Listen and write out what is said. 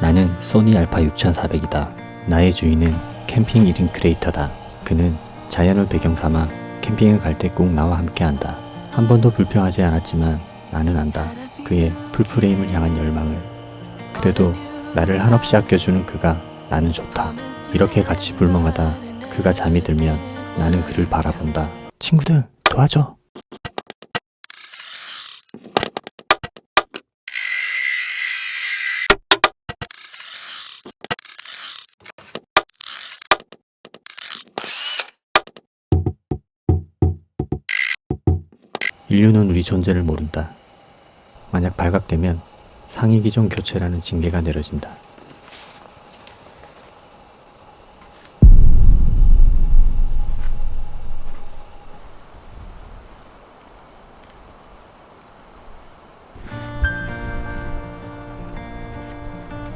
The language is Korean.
나는 소니 알파 6400이다. 나의 주인은 캠핑 1인 크리에이터다. 그는 자연을 배경 삼아 캠핑을 갈 때 꼭 나와 함께 한다. 한 번도 불평하지 않았지만 나는 안다. 그의 풀프레임을 향한 열망을. 그래도 나를 한없이 아껴주는 그가 나는 좋다. 이렇게 같이 불멍하다 그가 잠이 들면 나는 그를 바라본다. 친구들 도와줘. 인류는 우리 존재를 모른다. 만약 발각되면 상위 기종 교체라는 징계가 내려진다.